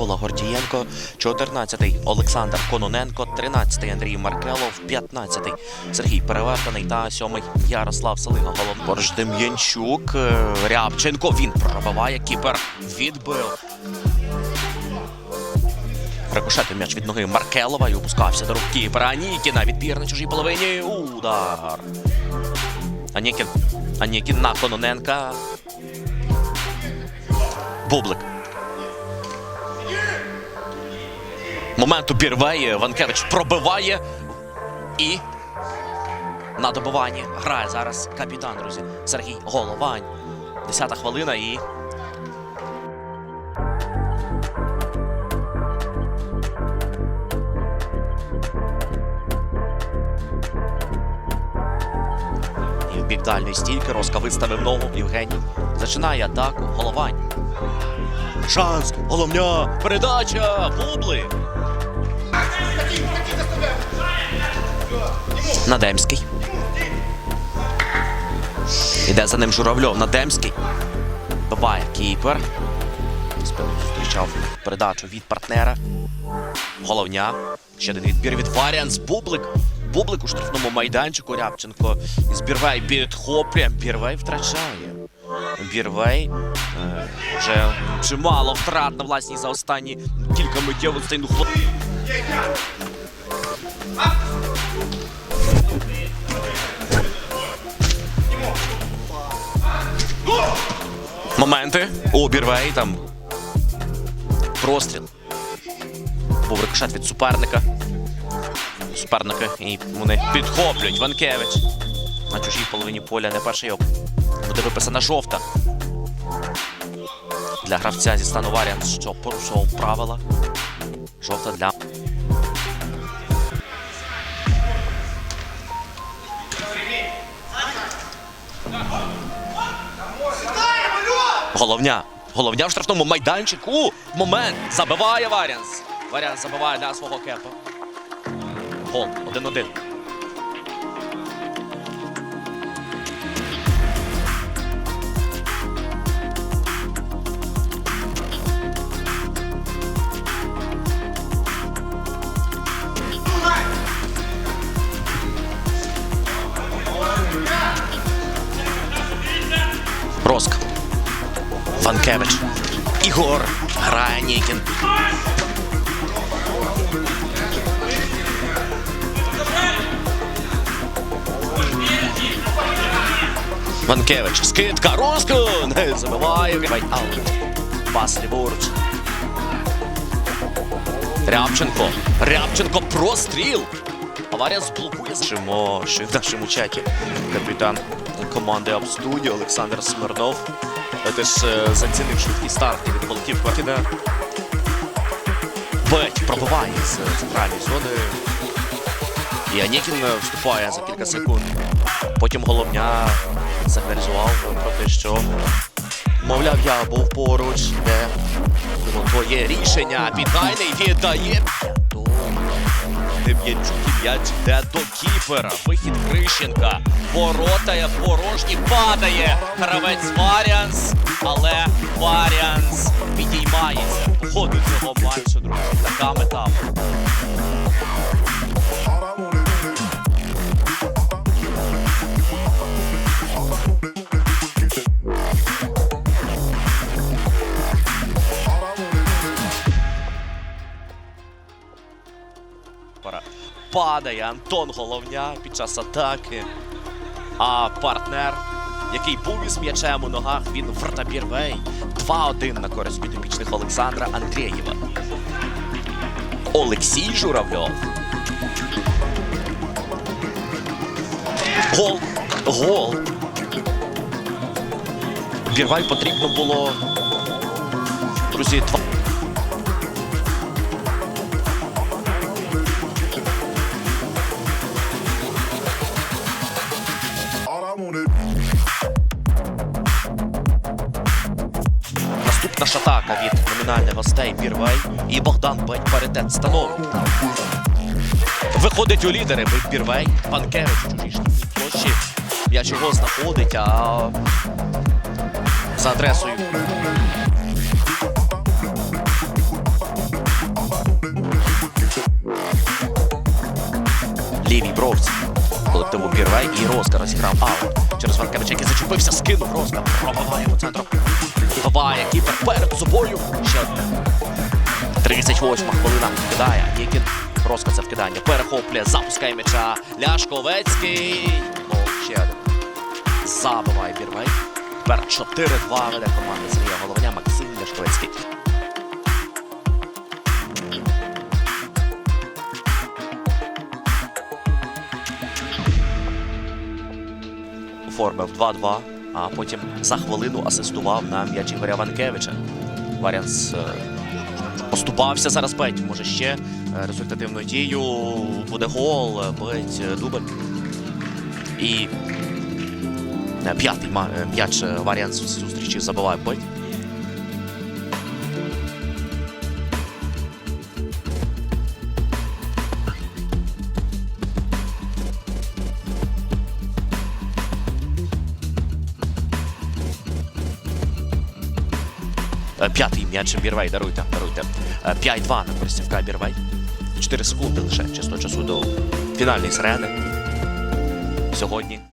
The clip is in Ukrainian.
Микола Гордієнко, 14-й Олександр Кононенко, 13-й Андрій Маркелов, 15-й Сергій Перевертаний та 7-й Ярослав Салига. Голов поруч Дем'янчук, е, Рябченко. Він пробиває кіпер. Відбив. Рикошетив м'яч від ноги Маркелова і опускався до рук кіпера Анікіна. Відбір на чужій половині. Удар. Анікін. Анікін на Кононенка. Бублик. Момент у Ванкевич пробиває. І на добиванні грає зараз капітан, друзі. Сергій Головань. Десята хвилина і. І в бік дальньої стійки Роска виставив ногу Євгеній. Починає атаку. Головань. Шанс! Головня! Передача! Бублик! Надемський. Іде за ним Журавльов. Надемський. Бабає кіпер. Зустрічав передачу від партнера. Головня. Ще один відбір від Варіанс. Бублик. Бублик у штрафному майданчику. Рябченко. Збірвей підхоплює. Бірвей втрачає. Бірвей е, вже чимало втрат на власній за останні кілька миттєвостей. Ну. Моменти у Бірвей там простріл. Був рикошет від суперника. Суперники і вони підхоплюють. Ванкевич на чужій половині поля не перший оп. Буде виписана жовта. Для гравця зі стану Варіант, що порушував правила. Жовта для. Головня. Головня в штрафному майданчику. Момент. Забиває Варіанс. Варіанс забиває для свого кепа. Гол. 1-1. Ванкевич. Ігор. Грає Нікін. Ванкевич. Скидка. Роско. Не забиває. Аут. Пас ліворуч. Рябченко. Рябченко. Простріл. Аварія зблокує. Шимо, що в нашому чаті. Капітан команди Абстудіо Олександр Смирнов. Теж е, зацінив швидкий старт від голків Квакіна. Беть пробиває з центральної зони. І Анікін вступає за кілька секунд. Потім головня сигналізував про те, що мовляв, я був поруч, де твоє рішення. Підгайний віддає. До Дем'янчук і йде до кіпера. Вихід Крищенка. Ворота як порожні. Падає. Гравець Варіанс. Але Варіанс підіймається. Ходить цього матчу, друзі. Така мета. Падає Антон Головня під час атаки. А партнер, який був із м'ячем у ногах, він Вратабірвей. 2-1 на користь підопічних Олександра Андрієва. Олексій Журавльов. Гол. Гол. Бірвай потрібно було. Друзі, два. Наступна шатака від номінальних гостей Бірвей. І Богдан Бень паритет становить. Виходить у лідери Бірвей, Панкевич у чужій штрафній площі. М'яч його знаходить, а за адресою. Лівій бровці. Колективу Бірвей і Роска розіграв аут. Через Ванкевича, який зачепився, скинув Роска. Пробиває по центру. Ховає кіпер перед собою. Ще одне. 38 хвилина кидає. Нікін. Роска це вкидання. Перехоплює, запускає м'яча. Ляшковецький. Гол ще один. Забиває Бірвей. Тепер 4-2 веде команда Сергія Головня Максим Ляшковецький. Оформив 2-2, а потім за хвилину асистував на м'яч Ігоря Ванкевича. Варіанс е, поступався зараз бить. Може ще результативну дію. буде гол, е, бить е, дубль. І е, п'ятий е, м'яч е, варіант зустрічі забиває бить. П'ятий м'яч Бірвей, даруйте, даруйте. Е, 5-2 на користь ФК Бірвей. 4 секунди лише чесно часу до фінальної сирени. Сьогодні.